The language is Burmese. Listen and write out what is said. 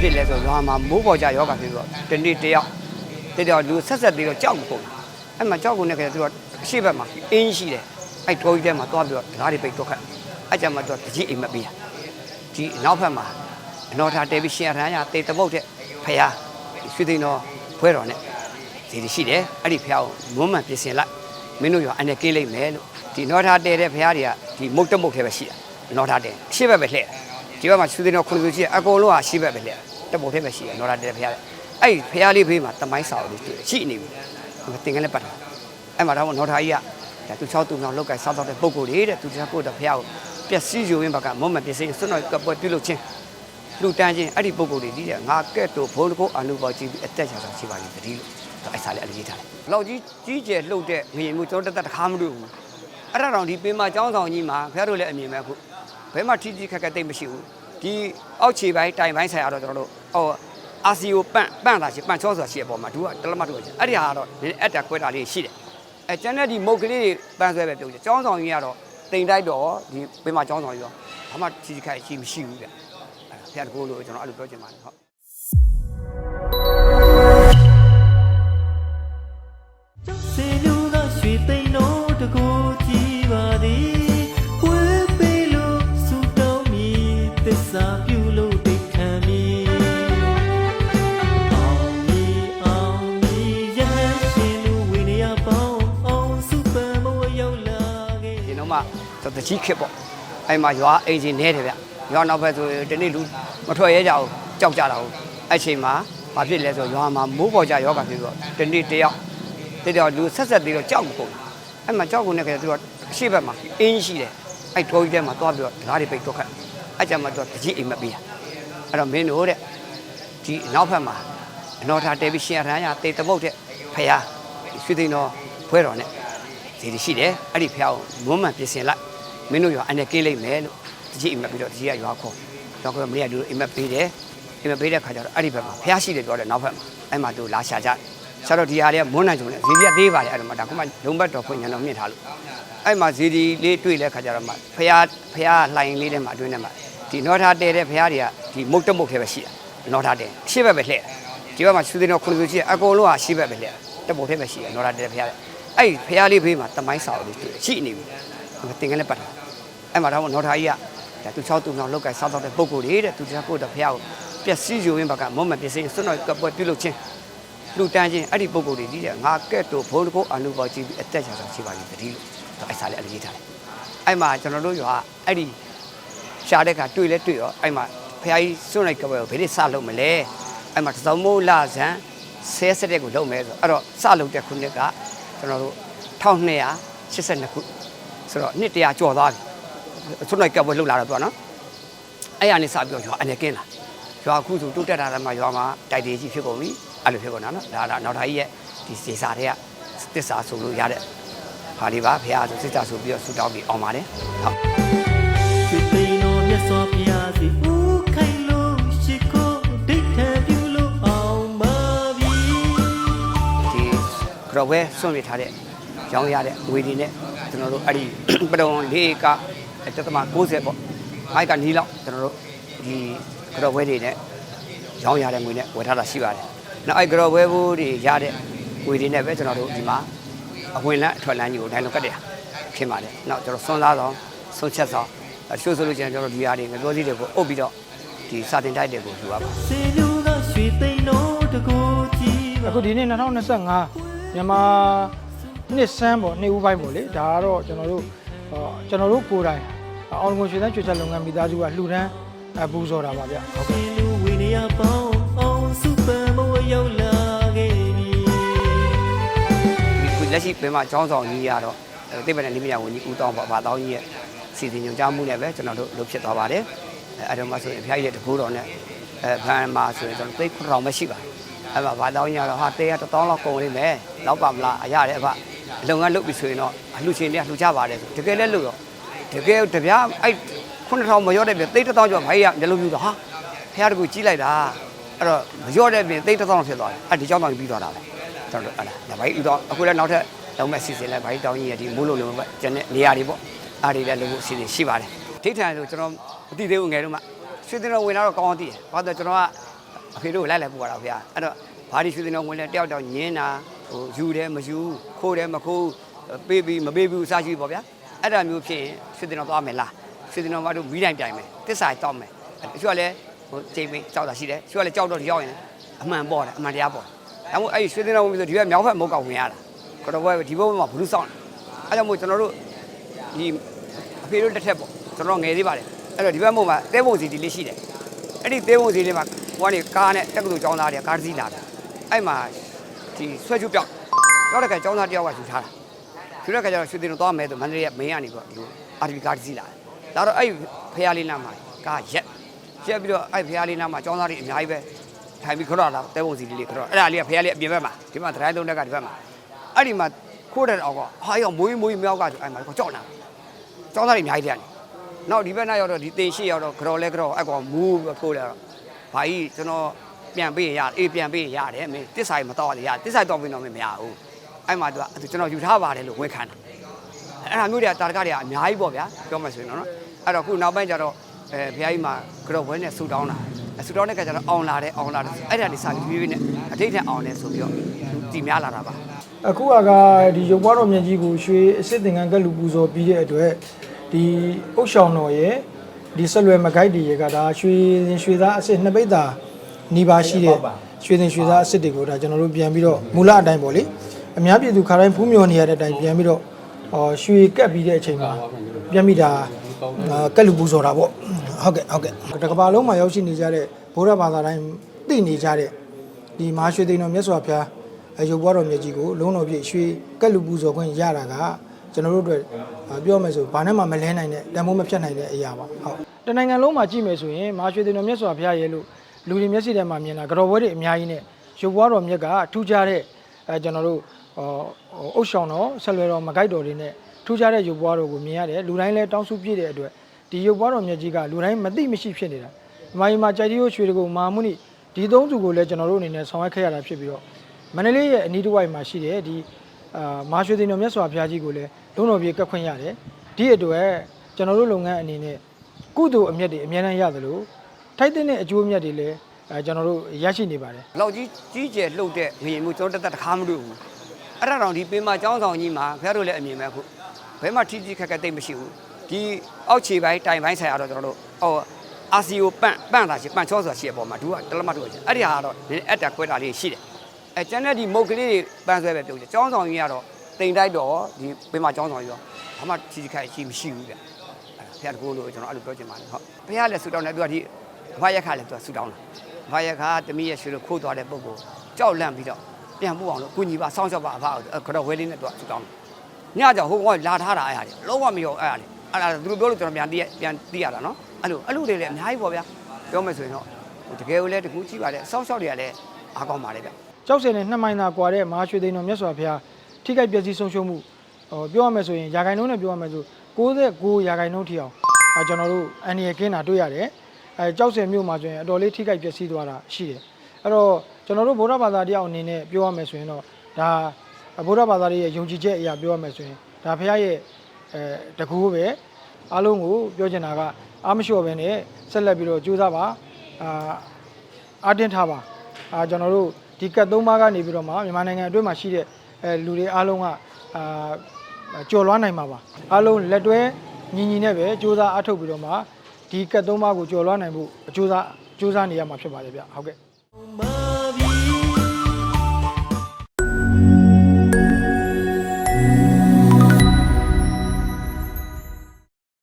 ဖြစ်လဲဆိုတော့ရွာမှာမိုးပေါ်ကြယောဂဖြစ်ပြီးတော့တနေ့တယောက်တယောက်လူဆက်ဆက်ပြီးတော့ကြောက်ကုန်အဲ့မှာကြောက်ကုန်တဲ့ခါကျသူကအရှိဘက်မှာအင်းရှိတယ်အဲ့တော်ကြီးထဲမှာသွားပြီးတော့ဓာတ်တွေပိတ်တော့ခတ်အဲ့ကြမှာတော့တကြီးအိမ်မက်ပေးတာဒီနောက်ဖက်မှာအနော်ထားတဲပြီးရှင်ရဟန်းရတေတပုတ်တဲ့ဖယားရွှေသိန်းတော်ဘွဲတော်နဲ့ဒီလိုရှိတယ်အဲ့ဒီဖယားကိုမွမ်းမံပြင်ဆင်လိုက်မင်းတို့ရောအနေကင်းလိုက်မယ်လို့ဒီနော်ထားတဲတဲ့ဖယားတွေကဒီမုတ်တမုတ်ထဲပဲရှိတာနော်ထားတဲအရှိဘက်ပဲလှည့်တာဒီဘက်မှာရွှေသိန်းတော်ခုနှစ်ခုရှိတယ်အကုန်လုံးကအရှိဘက်ပဲလှည့် တာတပုတ်ထဲပဲရှိတယ်နော်ထားတဲဖယားတဲ့အဲ့ဒီဖယားလေးဘေးမှာတမိုင်းစာအုပ်လေးတွေ့တယ်ရှိနေပြီတင်ကလေးပတ်တာအဲ့မှာတော့နော်ထားကြီးကဒါသူ6သူမြောင်လောက်ကစားတော့တဲ့ပုံကိုယ်တွေတဲ့သူတရားကိုယ်တော်ဖះကိုပျက်စီးယူရင်းဘက်ကမုံမပစ္စည်းစွန့်တော်ကပွဲပြုလုပ်ခြင်းလူတန်းခြင်းအဲ့ဒီပုံကိုယ်တွေဒီတဲ့ငါကဲ့သို့ဘုန်းတကုအနုဘောကြည့်ပြီးအသက်ချာဆောင်ရှိပါလိမ့်တတိလို့အဲ့စားလေးအလေးထားတယ်။လောက်ကြီးကြီးကျယ်လှုပ်တဲ့ငရင်မျိုးကျွန်တော်တက်တက်တခါမတွေ့ဘူး။အဲ့ဒါတော့ဒီပင်မကျောင်းဆောင်ကြီးမှာဖះတို့လည်းအမြင်မဲ့ခုဘယ်မှထိထိခက်ခက်တိတ်မရှိဘူး။ဒီအောက်ခြေပိုင်းတိုင်ပိုင်းဆိုင်ရတော့ကျွန်တော်တို့ ဟောအာစီယိုပန့်ပန့်တာရှိပန့်ချောဆိုတာရှိရပေါ်မှာသူကတလမတ်တို့ရှိအဲ့ဒီဟာကတော့နည်းအက်တာကွဲတာလေးရှိတယ်။အဲကျန်တဲ့ဒီမုတ်ကလေးတွေပန်းဆွဲပဲပြုတ်တယ်။ကျောင်းဆောင်ကြီးကတော့တိမ်တိုက်တော့ဒီပင်မကျောင်းဆောင်ကြီးတော့ဘာမှထိထိခက်ရှိမရှိဘူးဗျ။အဲဖះတကူလို့ကျွန်တော်အဲ့လိုပြောချင်ပါတယ်ဟုတ်စေလူသောရွှေသိန်းတော် ကြီးခစ်ပေါ့အဲ့မှာရွာအိမ်ကြီးနဲတယ်ဗျရွာနောက်ဘက်ဆိုရင်ဒီနေ့လူမထွက်ရဲကြဘူးကြောက်ကြတာဟုတ်အဲ့ချိန်မှာဘာဖြစ်လဲဆိုရွာမှာမိုးပေါ်ကြယောဂဖြစ်ပြီးတော့ဒီနေ့တယောက်တယောက်လူဆက်ဆက်ပြီးတော့ကြောက်ကုန်အဲ့မှာကြောက်ကုန်တဲ့ခါကျသူကအရှိဘက်မှာအင်းရှိတယ်အဲ့တော်ကြီးထဲမှာသွားပြီးတော့ဓာတ်တွေပိတ်တော့ခတ်အဲ့ကြမှာတော့တကြီးအိမ်မက်ပေးတာအဲ့တော့မင်းတို့တဲ့ဒီနောက်ဖက်မှာအနော်ထားတဲပြီးရှင်ရဟန်းရတေတပုတ်တဲ့ဖယားရွှေသိန်းတော်ဘွဲတော်နဲ့ဒီလိုရှိတယ်အဲ့ဒီဖះကိုမွမ်းမံပြင်ဆင်လိုက် မင်းတို့ရောအနေကင်းလိုက်မယ်လို့တကြီးအိမ်မက်ပြီးတော့တကြီးကရွာခေါ်တော့ကမင်းကဒီလိုအိမ်မက်ပေးတယ်အိမ်မက်ပေးတဲ့ခါကျတော့အဲ့ဒီဘက်မှာဖះရှိတယ်ပြောတယ်နောက်ဘက်မှာအဲ့မှာသူလာရှာကြရှာတော့ဒီဟာတွေကမွန်းနိုင်ကြုံနဲ့ဇီဒီကသေးပါတယ်အဲ့တော့မှဒါကမှလုံးဘက်တော်ဖွင့်ညံတော်မြင့်ထားလို့အဲ့မှာဇီဒီလေးတွေ့လဲခါကျတော့မှဖះဖះလှိုင်လေးထဲမှာအတွင်းထဲမှာဒီနောထားတဲတဲ့ဖះတွေကဒီမုတ်တမုတ်ထဲပဲရှိတာနောထားတဲရှေ့ဘက်ပဲလှည့်ဒီဘက်မှာရှူတင်တော်ခုနှစ်ခုရှိတယ်အကုန်လုံးကရှေ့ဘက်ပဲလှည့်တပုတ်ထဲပဲရှိတယ်နောထားတဲတဲ့ဖះတဲ့အဲ့ဖះလေးဘေးမှာတမိုင်းစာအုပ်လေးတွေ့ရှိနေပြီတင်ကလေးပတ်တာ အဲ့မှာတော့နော်ထားကြီးကဒါသူ6သူမြောင်လောက်ကစားတော့တဲ့ပုံကိုယ်တွေတဲ့သူတရားကိုယ်တော်ဖះကိုပျက်စီးယူရင်းဘက်ကမုံမပစ္စည်းစွန့်တော်ကပွဲပြုလုပ်ခြင်းလူတန်းခြင်းအဲ့ဒီပုံကိုယ်တွေဒီတဲ့ငါကဲ့သို့ဘုန်းတကုအနုဘောကြည့်ပြီးအသက်ချာဆောင်ရှိပါလိမ့်တတိလို့အဲ့စားလေးအလေးထားတယ်အဲ့မှာကျွန်တော်တို့ရွာအဲ့ဒီရှားတဲ့ကတွေ့လဲတွေ့ရောအဲ့မှာဖះကြီးစွန့်လိုက်ကပွဲကိုဘယ်လိုစလုပ်မလဲအဲ့မှာတစုံမိုးလာဇန်ဆဲစတဲ့ကိုလုပ်မယ်ဆိုအဲ့တော့စလုပ်တဲ့ခုနှစ်ကကျွန်တော်တို့1282ခုဆိုတော့နှစ်တရာကျော်သွားပြီ ဆွနိုင်ကပ်ပွဲလှုပ်လာတော့သူကနော်အဲ့ရနေစပြီးတော့ရွာအနေကင်းလာရွာခုဆိုတိုးတက်တာလည်းမှရွာမှာတိုက်တေးကြီးဖြစ်ကုန်ပြီအဲ့လိုဖြစ်ကုန်တာနော်ဒါကနောက်သားကြီးရဲ့ဒီစေစာတွေကသစ္စာဆိုလို့ရတဲ့ဟာလေးပါဖះဆိုသစ္စာဆိုပြီးတော့ဆူတောင်းပြီးအောင်ပါတယ်ဟုတ်ရွှေသိန်းတော်မြတ်စွာဘုရားစီဦးခိုင်လို့ရှိခိုးဒိတ်ခံပြုလို့အောင်ပါပြီဒီကရောဝဲဆွန့်ပြထားတဲ့ရောင်းရတဲ့ငွေတွေနဲ့ကျွန်တော်တို့အဲ့ဒီပဒုံလေးက တက်သမ60ပေါ့အိုက်ကနီးလောက်ကျွန်တော်တို့ဒီကရောဝဲတွေနဲ့ရောင်းရတဲ့ငွေနဲ့ဝယ်ထားတာရှိပါတယ်။နောက်အဲ့ကရောဝဲဘူးတွေရတဲ့ငွေတွေနဲ့ပဲကျွန်တော်တို့ဒီမှာအဝင်လန်းအထွက်လန်းကြီးကိုတိုင်းလုံးကတ်တယ်ဖြစ်ပါတယ်။နောက်ကျွန်တော်ဆွန်းသားဆောင်ဆွန်းချက်ဆောင်အချို့ဆိုလို့ကျရင်ကျွန်တော်ဒီဟာတွေငပြောစည်းတွေကိုအုပ်ပြီးတော့ဒီစာတင်တိုက်တွေကိုယူရပါစေလူသောရွှေသိန်းတော်တကိုကြည်ပါအခုဒီနေ့2025မြန်မာနှစ်ဆန်းပေါ့နှစ်ဦးပိုင်းပေါ့လေဒါကတော့ကျွန်တော်တို့ဟော ကျွန်တော်တို့ကိုယ်တိုင်အောင်ကုန်ရွှေသန်းရွှေချက်လုပ်ငန်းမိသားစုကလှူဒန်းအပူဇော်တာပါဗျဟုတ်ကဲ့စေလူဝိနည်းပေါင်းအောင်စုပံမဝရောက်လာခဲ့ပြီဒီခုလက်ရှိပင်မကျောင်းဆောင်ကြီးရတော့အဲတိပ္ပံနဲ့နိမယဝန်ကြီးဦးတောင်းပါဘာတောင်းကြီးရဲ့စီစဉ်ညွှန်ကြားမှုနဲ့ပဲကျွန်တော်တို့လုပ်ဖြစ်သွားပါတယ်အဲအဲ့တော့မှဆိုရင်အဖျားကြီးရဲ့တကူတော်နဲ့အဲဘန်မှာဆိုရင်ကျွန်တော်သိခွထောင်ပဲရှိပါတယ်အဲ့မှာဘာတောင်းကြီးကတော့ဟာတေးရတစ်တောင်းလောက်ကုန်လိမ့်မယ်လောက်ပါမလားအရတယ်အဖ အလုံငန်းလုပ်ပြီဆိုရင်တော့အလှရှင်တွေကလှူကြပါတယ်ဆိုတကယ်လည်းလို့ရောတကယ်တပြားအဲ့9000မရောတဲ့ပြသိတစ်တောင်းကျော်ဘာကြီးကမျက်လုံးပြူတော့ဟာဖျားတကူကြီးလိုက်တာအဲ့တော့မရောတဲ့ပြင်သိတစ်တောင်းဖြစ်သွားတယ်အဲ့ဒီကျောင်းတော်ကြီးပြီးသွားတာပဲကျွန်တော်တို့အဲ့ဒါဒါဘိုင်းဥတော့အခုလည်းနောက်ထပ်လုံးမဲ့စီစဉ်လိုက်ဘိုင်းတောင်းကြီးရဲ့ဒီမိုးလုံးလုံးပဲကျန်တဲ့နေရာတွေပေါ့အားတွေလည်းလုံးဖို့စီစဉ်ရှိပါတယ်ထိထန်ဆိုကျွန်တော်မသိသေးဘူးငယ်တော့မှရွှေတင်တော်ဝင်လာတော့ကောင်းအောင်သိတယ်ဘာလို့လဲကျွန်တော်ကအဖေတို့ကိုလိုက်လိုက်ပို့ရတာဗျာအဲ့တော့ဘာဒီရွှေစင်တော်ဝင်လဲတယောက်တယောက်ညင်းတာ ဟိုယူတယ်မယူခိုးတယ်မခိုးပေးပြီးမပေးဘူးအစားရှိပေါ့ဗျာအဲ့ဒါမျိုးဖြစ်ရင်ရွှေစင်တော်သွားမယ်လားရွှေစင်တော်မတို့မီးတိုင်တိုင်မယ်တစ္ဆာတောက်မယ်တချို့ကလည်းဟိုချိန်မင်းကြောက်တာရှိတယ်တချို့ကလည်းကြောက်တော့ရောက်ရင်အမှန်ပေါ်တယ်အမှန်တရားပေါ်တယ်ဒါမှမဟုတ်အဲ့ဒီရွှေစင်တော်ဝင်ပြီးဆိုဒီဘက်မြောက်ဘက်မဟုတ်ကောက်ဝင်ရတာကတော့ဘဲဒီဘက်မှာဘလူးဆောင်တယ်အဲ့ကြောင့်မို့ကျွန်တော်တို့ဒီအဖေတို့တစ်ထက်ပေါ့ကျွန်တော်ငယ်သေးပါတယ်အဲ့တော့ဒီဘက်မို့မှာတဲပုံစီဒီလေးရှိတယ်အဲ့ဒီသေးပုံစီလေးမှာဟိုကနေကားနဲ့တက္ကသိုလ်ကျောင်းသားတွေကကားတစ်စီးလာတယ်အဲ့မှာ ဒီဆွဲချုပ်ပြောက်ပြောတဲ့ကကျောင်းသားတယောက်ကယူထားတာယူတဲ့ကကျတော့ရွှေတင်တော့သွားမယ်ဆိုမန္တလေးကမင်းကနေပြီးတော့ဒီလိုအာတီဗီကားတစ်စီးလာတယ်ဒါတော့အဲ့ဖះလေးနားမှာကားရက်ရက်ပြီးတော့အဲ့ဖះလေးနားမှာကျောင်းသားတွေအများကြီးပဲထိုင်ပြီးခရော့လာတဲပုံစီလေးလေးခရော့အဲ့ဒါလေးကဖះလေးအပြင်ဘက်မှာဒီမှာဒရိုင်းသုံးတက်ကဒီဘက်မှာအဲ့ဒီမှာခိုးတဲ့အောင်ကဟာရောမွေးမွေးမြောက်ကဆိုအဲ့မှာကြောက်နေတာကျောင်းသားတွေအများကြီးတည်းကနေနောက်ဒီဘက်နားရောက်တော့ဒီတင်ရှိရောက်တော့ကြော်လဲကြော်အကောင်မူးပြီးခိုးလာတော့ဘာကြီးကျွန်တော် ပြန်ပေးရအေးပြန်ပေးရတယ်မင်းတစ်ဆိုင်မတော့လေရတစ်ဆိုင်တော့ပြီးတော့မရဘူးအဲ့မှာသူကကျွန်တော်ယူထားပါတယ်လို့ဝန်ခံတာအဲ့ဒါမျိုးတွေကတာရကတွေကအများကြီးပေါ့ဗျာပြောမှဆိုရင်တော့နော်အဲ့တော့ခုနောက်ပိုင်းကျတော့အဲဘုရားကြီးမှာကြော်ဝဲနဲ့ဆူတောင်းတာဆူတောင်းတဲ့ကကျတော့အောင်လာတယ်အောင်လာတယ်အဲ့ဒါနေစာပြီးပြီးနဲ့အထိတ်ထက်အောင်တယ်ဆိုပြီးတော့တည်များလာတာပါအခုကကဒီရုပ်ဘွားတော်မြတ်ကြီးကိုရွှေအစ်စ်တင်ကန်းကလူပူဇော်ပြီးတဲ့အတွက်ဒီအုတ်ရှောင်းတော်ရဲ့ဒီဆက်လွယ်မကိုက်တီရဲ့ကဒါရွှေရွှေသားအစ်စ်နှစ်ပိတ်တာ နီးပါးရှိတဲ့ရွှေတင်ရွှေသားအစ်စ်တွေကိုဒါကျွန်တော်တို့ပြန်ပြီးတော့မူလအတိုင်းပေါ့လေအများပြည်သူခါတိုင်းဖူးမြော်နေရတဲ့အတိုင်းပြန်ပြီးတော့ဟောရွှေကက်ပြီးတဲ့အချိန်မှာပြန်ပြီးဒါအာကက်လူပူဇော်တာပေါ့ဟုတ်ကဲ့ဟုတ်ကဲ့တကဘာလုံးမှာရောက်ရှိနေကြတဲ့ဘုရားဘာသာတိုင်းသိနေကြတဲ့ဒီမဟာရွှေသိန်းတော်မြတ်စွာဘုရားအယုတ်ဘွားတော်မြတ်ကြီးကိုလုံးတော်ပြည့်ရွှေကက်လူပူဇော်ခွင့်ရတာကကျွန်တော်တို့အတွက်အာပြောမယ်ဆိုဘာနဲ့မှမလဲနိုင်တဲ့တန်ဖိုးမဖြတ်နိုင်တဲ့အရာပါဟုတ်တနိုင်ငံလုံးမှာကြည့်မယ်ဆိုရင်မဟာရွှေသိန်းတော်မြတ်စွာဘုရားရဲ့လို့ လူတွေမျက်စိထဲမှာမြင်တာကြော်ပွဲတွေအများကြီးနဲ့ရုပ်ဘွားတော်မြတ်ကထူးခြားတဲ့အဲကျွန်တော်တို့ဟောအုတ်ဆောင်တော်ဆက်လွယ်တော်မကိုက်တော်တွေနဲ့ထူးခြားတဲ့ရုပ်ဘွားတော်ကိုမြင်ရတယ်လူတိုင်းလည်းတောင်းစုပြည့်တဲ့အတွက်ဒီရုပ်ဘွားတော်မြတ်ကြီးကလူတိုင်းမသိမရှိဖြစ်နေတာဒီမှာဒီမှာကြိုက်တီးရွှေတွေကိုမာမှုနိဒီသုံးစုကိုလည်းကျွန်တော်တို့အနေနဲ့ဆောင်ရွက်ခဲ့ရတာဖြစ်ပြီးတော့မန္တလေးရဲ့အနီးတစ်ဝိုက်မှာရှိတဲ့ဒီအာမာရွှေသိန်းတော်မြတ်စွာဘုရားကြီးကိုလည်းလုံးတော်ပြေကတ်ခွင့်ရတယ်ဒီအတွက်ကျွန်တော်တို့လုပ်ငန်းအနေနဲ့ကုသိုလ်အမြတ်တွေအများအားရသလို ထိုက်တဲ့အကျိုးမြတ်တွေလည်းအဲကျွန်တော်တို့ရရှိနေပါတယ်။လောက်ကြီးကြီးကျယ်လှုပ်တဲ့ငရင်မျိုးကျွန်တော်တသက်တစ်ခါမတွေ့ဘူး။အဲ့ဒါတော့ဒီပင်မကျောင်းဆောင်ကြီးမှာခင်ဗျားတို့လည်းအမြင်ပဲအခုဘယ်မှထိထိခက်ခက်သိမ့်မရှိဘူး။ဒီအောက်ခြေပိုင်းတိုင်ပိုင်းဆိုင်ရာတော့ကျွန်တော်တို့ဟောအာစီယိုပန့်ပန့်တာရှိပန့်ချောဆိုတာရှိရပေါ်မှာဒူကတလမတ်တို့ရှိအဲ့ဒီဟာကတော့နည်းအက်တာကွဲတာလေးရှိတယ်။အဲကျန်တဲ့ဒီမုတ်ကလေးတွေပန့်ဆွဲပဲပြုတ်တယ်။ကျောင်းဆောင်ကြီးကတော့တင်တိုက်တော့ဒီပင်မကျောင်းဆောင်ကြီးရောဘာမှထိထိခက်ခက်ရှိမရှိဘူးဗျ။ဘုရားတကူလို့ကျွန်တော်အဲ့လိုပြောချင်ပါတယ်ဟုတ်။ဘုရားလည်းဆူတောင်းတယ်သူကဒီ ဘာရက်ခါလည်းသူကဆူတောင်းတာဘာရခါတမီးရဲ့ရွှေလို့ခိုးသွားတဲ့ပုံကိုကြောက်လန့်ပြီးတော့ပြန်ပို့အောင်လို့ကုညီပါစောင့်ရှောက်ပါအဖကတော့ဝဲလေးနဲ့တော့ဆူတောင်းတယ်ညကြောင်ဟိုကောင်လာထားတာအဲ့ဟာလေလုံးဝမရောအဲ့ဟာလေအဲ့ဒါသူတို့ပြောလို့ကျွန်တော်ပြန်သိရပြန်သိရတာနော်အဲ့လိုအဲ့လိုတွေလည်းအများကြီးပေါ့ဗျာပြောမယ်ဆိုရင်တော့တကယ်ကိုလည်းတကူကြည့်ပါလေစောင့်ရှောက်တွေကလည်းအားကောင်းပါလေဗျကြောက်စင်နဲ့နှစ်မိုင်သာကွာတဲ့မဟာရွှေသိန်းတော်မြတ်စွာဘုရားထိခိုက်ပျက်စီးဆုံးရှုံးမှုဟောပြောရမယ်ဆိုရင်ယာဂိုင်နှုန်းနဲ့ပြောရမယ်ဆို69ယာဂိုင်နှုန်းထိအောင်အဲကျွန်တော်တို့အန်ဒီရကင်းတာတွေ့ရတယ် အဲကြောက်စင်မြို့မှာဆိုရင်အတော်လေးထိခိုက်ပျက်စီးသွားတာရှိတယ်အဲ့တော့ကျွန်တော်တို့ဗုဒ္ဓဘာသာတရားအနေနဲ့ပြောရမယ်ဆိုရင်တော့ဒါဗုဒ္ဓဘာသာရဲ့ယုံကြည်ချက်အရာပြောရမယ်ဆိုရင်ဒါဘုရားရဲ့အဲတကူပဲအားလုံးကိုပြောချင်တာကအားမလျှော့ပဲနဲ့ဆက်လက်ပြီးတော့ကြိုးစားပါအာအားတင်းထားပါအာကျွန်တော်တို့ဒီကတ်သုံးပါးကနေပြီးတော့မှမြန်မာနိုင်ငံအတွင်းမှာရှိတဲ့အဲလူတွေအားလုံးကအာကြော်လွှားနိုင်မှာပါအားလုံးလက်တွဲညီညီနဲ့ပဲစ조사အထုတ်ပြီးတော့မှ ဒီကတ်သုံးပါးကိုကျော်လွှားနိုင်ဖို့အကျိုးစားအကျိုးစားနေရမှာဖြစ်ပါတယ်ဗျဟုတ်ကဲ့